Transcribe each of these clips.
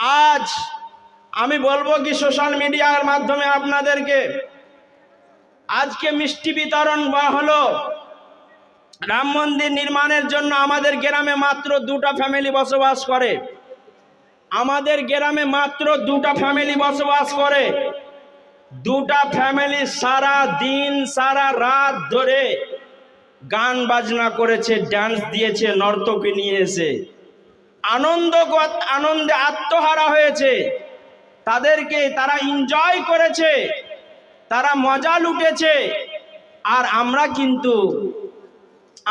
আজ আমি বলব কি সোশ্যাল মিডিয়ার মাধ্যমে আপনাদেরকে। আজকে মিষ্টি বিতরণ হলো রাম মন্দির নির্মাণের জন্য আমাদের গ্রামে মাত্র দুটা ফ্যামিলি বসবাস করে। আমাদের গ্রামে মাত্র দুটা ফ্যামিলি বসবাস করে। দুটা ফ্যামিলি সারা দিন, সারা রাত ধরে গান বাজনা করেছে ডান্স দিয়েছে, নর্তকী নিয়ে এসে। আনন্দ আনন্দে আত্মহারা হয়েছে। তাদেরকে তারা এনজয় করেছে, তারা মজা লুটেছে। আর আমরা কিন্তু,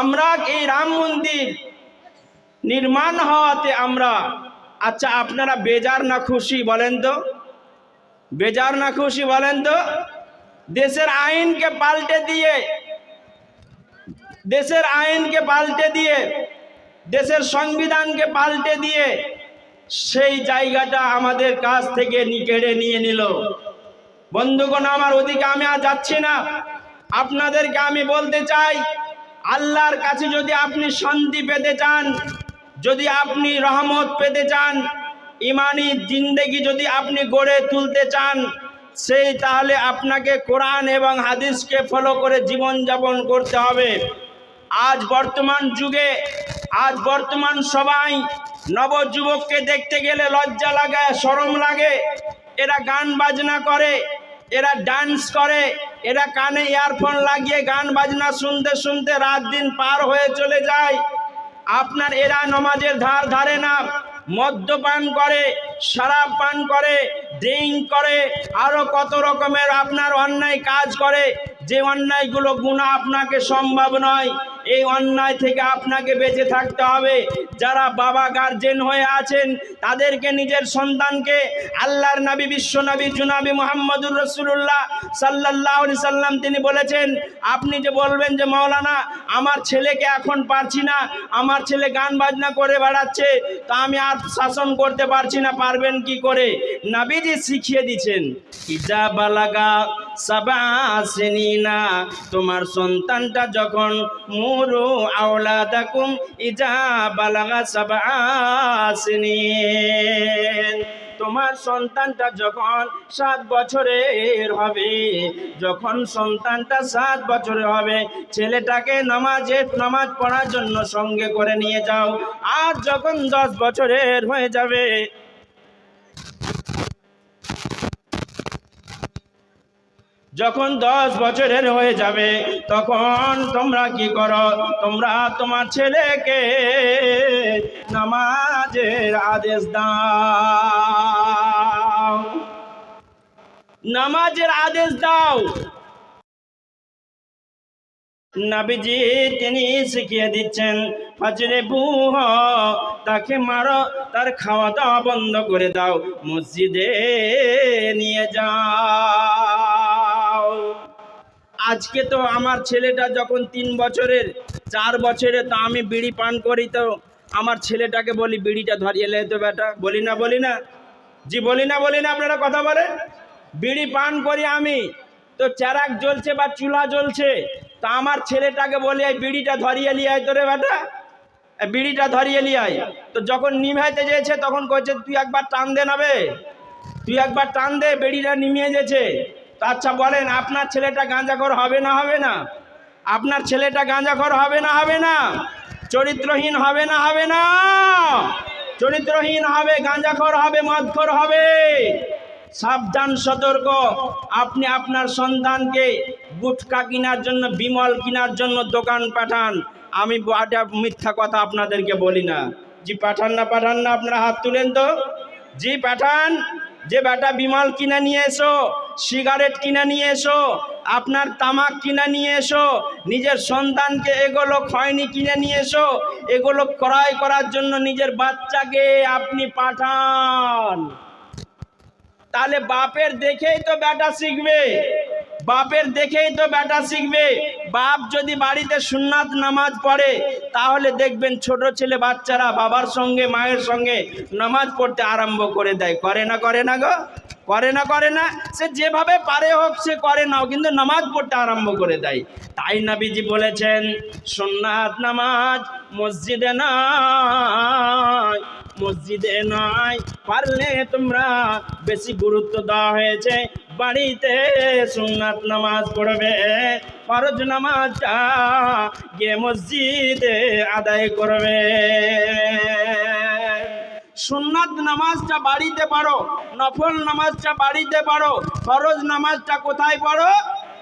আমরা এই রাম মন্দির নির্মাণ হওয়াতে আমরা আচ্ছা আপনারা বেজার না খুশি বলেন তো? বেজার না খুশি বলেন তো? দেশের আইনকে পাল্টে দিয়ে, দেশের আইনকে পাল্টে দিয়ে দেশের সংবিধানকে পাল্টে দিয়ে সেই জায়গাটা আমাদের কাছ থেকে নি- কেড়ে নিয়ে নিল। বন্ধুগণ, আমার ওদিকে আমি আর যাচ্ছি না। আপনাদেরকে আমি বলতে চাই, আল্লাহর কাছে যদি আপনি শান্তি পেতে চান, যদি আপনি রহমত পেতে চান, ইমানি জিন্দেগি যদি আপনি গড়ে তুলতে চান, সেই তাহলে আপনাকে কোরআন এবং হাদিসকে ফলো করে জীবনযাপন করতে হবে। আজ বর্তমান যুগে, আজ বর্তমান সবাই নবযুবককে দেখতে গেলে লজ্জা লাগে শরম লাগে। এরা গান বাজনা করে, এরা ডান্স করে, এরা কানে ইয়ারফোন লাগিয়ে গান বাজনা শুনতে শুনতে রাত দিন পার হয়ে চলে যায়। আপনার এরা নমাজের ধার ধারে না, মদ্যপান করে, শরাব পান করে ড্রিঙ্ক করে, আরও কত রকমের আপনার অন্যায় কাজ করে। যে অন্যায়গুলো গুণা আপনাকে সম্ভব নয় এই অন্যায় থেকে আপনাকে বেঁচে থাকতে হবে। যারা বাবা গার্জেন হয়ে আছেন, তাদেরকে নিজের সন্তানকে আল্লাহর নবী, বিশ্ব নবী জুনাবি মোহাম্মদুর রসুল্লাহ সাল্লাহ সাল্লাম তিনি বলেছেন, আপনি যে বলবেন যে, মাওলানা, আমার ছেলেকে এখন পারছি না, আমার ছেলে গান বাজনা করে বেড়াচ্ছে, তা আমি আর শাসন করতে পারছি না, পারবেন কি করে? নাবিজি শিখিয়ে দিচ্ছেন, ইজা বালাগা সাবাসিনা তোমার সন্তানটা যখন মুরু আওলাদাকুম ইজা বালাগা সাবাসিনিন তোমার সন্তানটা যখন সাত বছরের হবে, যখন সন্তানটা সাত বছরের হবে, ছেলেটাকে নামাজে, নামাজ পড়ার জন্য সঙ্গে করে নিয়ে যাও। আর যখন দশ বছরের হয়ে যাবে যখন দশ বছরের হয়ে যাবে, তখন তোমরা কি করো? তোমরা তোমার ছেলেকে নামাজের আদেশ দাও। নামাজের আদেশ দাও। নাবিজি তিনি শিখিয়ে দিচ্ছেন ফাজরে বুহ তাকে মারো, তার খাওয়া দাওয়া বন্ধ করে দাও, মসজিদে নিয়ে যাও। আজকে তো আমার ছেলেটা যখন তিন বছরের, চার বছরে তো আমি বিড়ি পান করি, তো আমার ছেলেটাকে বলি, বিড়িটা ধরিয়ে লে তো বেটা। বলি না বলি না। জি, বলি না বলি না, আপনারা কথা বলেন। বিড়ি পান করি আমি, তো চারাক জ্বলছে বা চুলা জ্বলছে, তা আমার ছেলেটাকে বলি, এই বিড়িটা ধরিয়ে লিয়ে আয় তোরে বেটা। বিড়িটা ধরিয়ে লিয়ে আয়। তো যখন নিভাইতে যেয়েছে তখন কইছে, তুই একবার টান দে নাবে তুই একবার টান দে, বিড়িটা নিমিয়ে তো আচ্ছা বলেন, আপনার ছেলেটা গাঁজাখর হবে না হবে না? আপনার ছেলেটা গাঁজাখর হবে না হবে না? চরিত্রহীন হবে না হবে না? চরিত্রহীন হবে, গাঁজাখর হবে, মদখর হবে। সাবধান, সতর্ক। আপনি আপনার সন্তানকে গুটকা কেনার জন্য, বিমল কেনার জন্য দোকান পাঠান। আমি মিথ্যা কথা আপনাদেরকে বলি না। জি, পাঠান না পাঠান না, আপনারা হাত তুলেন তো। জি, পাঠান। যে বেটা বিমল কিনে নিয়ে এসো। সিগারেট কিনে নিয়ে এসো, আপনার তামাক কিনে নিয়ে এসো, নিজের সন্তানকে এগুলো খয়নি কিনে নিয়ে এসো, এগুলো ক্রয় করার জন্য নিজের বাচ্চাকে আপনি পাঠান। তাহলে বাপের দেখেই তো বেটা শিখবে, বাপের দেখেই তো বেটা শিখবে। বাপ যদি বাড়িতে সুন্নাত নামাজ পড়ে, তাহলে দেখবেন ছোট ছেলে বাচ্চারা বাবার সঙ্গে, মায়ের সঙ্গে নামাজ পড়তে আরম্ভ করে দেয়। করে না করে না গো? করে না করে না, সে যেভাবে পারে হোক সে করে নাও কিন্তু নামাজ পড়তে আরম্ভ করে দেয়। তাই নাবিজি বলেছেন, সুন্নাত নামাজ মসজিদে নয় মসজিদে নয় পারলে তোমরা বেশি গুরুত্ব দেওয়া হয়েছে। বাড়িতে সুন্নাত নামাজ পড়বে, ফরজ নামাজটা গিয়ে মসজিদে আদায় করবে। সুন্নাত নামাজটা বাড়িতে পারো নফল নামাজটা বাড়িতে পারো ফরজ নামাজটা কোথায় পড়ো?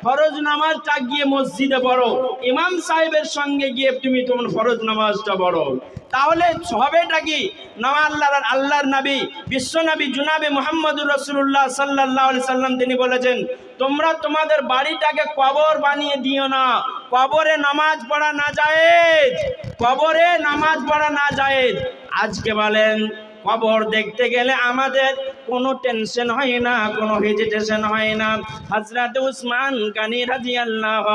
ফরজ নামাজটা গিয়ে মসজিদে পড়ো। ইমাম সাহেবের সঙ্গে গিয়ে তুমি তোমার ফরজ নামাজটা পড়ো। তাহলে হবেটা কি? নওয়া আল্লাহর আল্লাহর নবী, বিশ্ব নবী জুনাবি মোহাম্মদুর রসুল্লাহ সাল্লাহ সাল্লাম তিনি বলেছেন, তোমরা তোমাদের বাড়িটাকে কবর বানিয়ে দিও না। কবরে নামাজ পড়া না জায়েজ। কবরে নামাজ পড়া না জায়েজ। আজকে বলেন, কবর দেখতে গেলে আমাদের কোনো টেনশন হয় না, কোনো হেজিটেশন হয় না। হজরত উসমান গানি রাজি আল্লাহ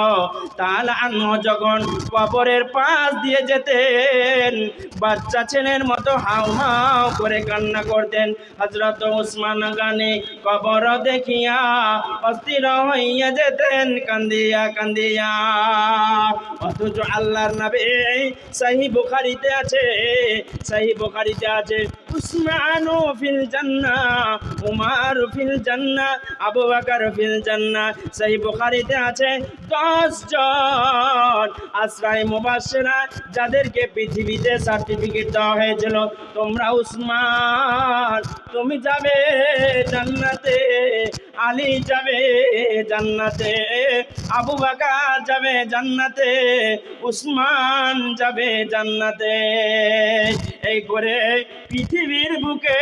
তাহলে আনহ যখন কবরের পাশ দিয়ে যেতেন, বাচ্চা ছেলের মতো হাউ হাউ করে কান্না করতেন। হজরত উসমান গানি কবর দেখিয়া অস্থির হইয়া যেতেন, কান্দিয়া কান্দিয়া। অথচ আল্লাহর নবী সহি বুখারিতে আছে, সহি বুখারিতে আছে, উসমানু ফিল জান্নাহ। উমার ফিল জান্নাহ আবু বকর ফিল জান্নাহ সহি বুখারিতে আছে 10 জন আশ্রয় মুবাশশিরা যাদেরকে পৃথিবীতে সার্টিফিকেট দেওয়া হয়েছিল। তোমরা উসমান, তুমি যাবে জান্নাতে, আলী যাবে জান্নাতে, আবু বকর যাবে জান্নাতে, উসমান যাবে জান্নাতে। এই করে পৃথিবীর বুকে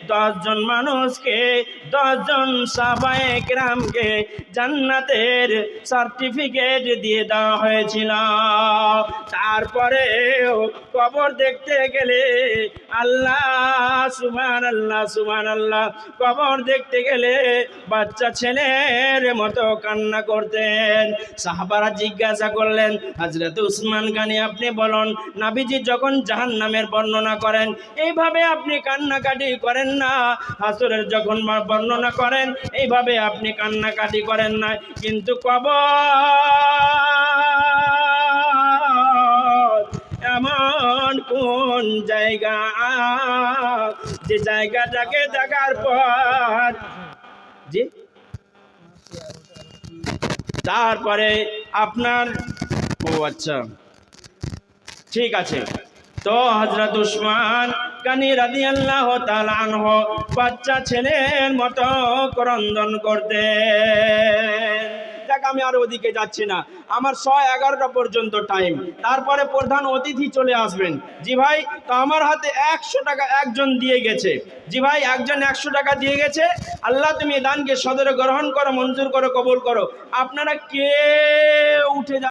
দশজন মানুষকে, দশজন সাবায়ে গ্রামকে জান্নাতের সার্টিফিকেট দিয়ে দেওয়া হয়েছিল। তারপরে কবর দেখতে গেলে আল্লাহ সুমান আল্লাহ সুমান আল্লাহ কবর দেখতে গেলে বাচ্চা ছেলের মতো কান্না করতেন। সাহাবারা জিজ্ঞাসা করলেন হজরত উসমান গানি, আপনি বলুন, নাবিজি যখন জাহান নামের বর্ণনা করেন, এইভাবে আপনি কান্নাকাটি করেন না। হাসরের যখন বর্ণনা করেন, এইভাবে আপনি কান্নাকাটি করেন না। কিন্তু কবর এমন কোন জায়গা? যে জায়গাটাকে দেখার পর জি? তারপরে আপনার ও আচ্ছা। ঠিক আছে। তো হজরত উসমান বাচ্চা ছেলের মতো ক্রন্দন করতে। দেখ, আমি আর ওদিকে যাচ্ছি না। আমার ছ এগারোটা পর্যন্ত টাইম তারপরে প্রধান অতিথি চলে আসবেন। জি ভাই, তো আমার হাতে একশো টাকা একজন দিয়ে গেছে। জি ভাই, একজন একশো টাকা দিয়ে গেছে। আল্লাহ, তুমি দানকে সদরে গ্রহণ করো, মঞ্জুর করো, কবুল করো। আপনারা কে উঠে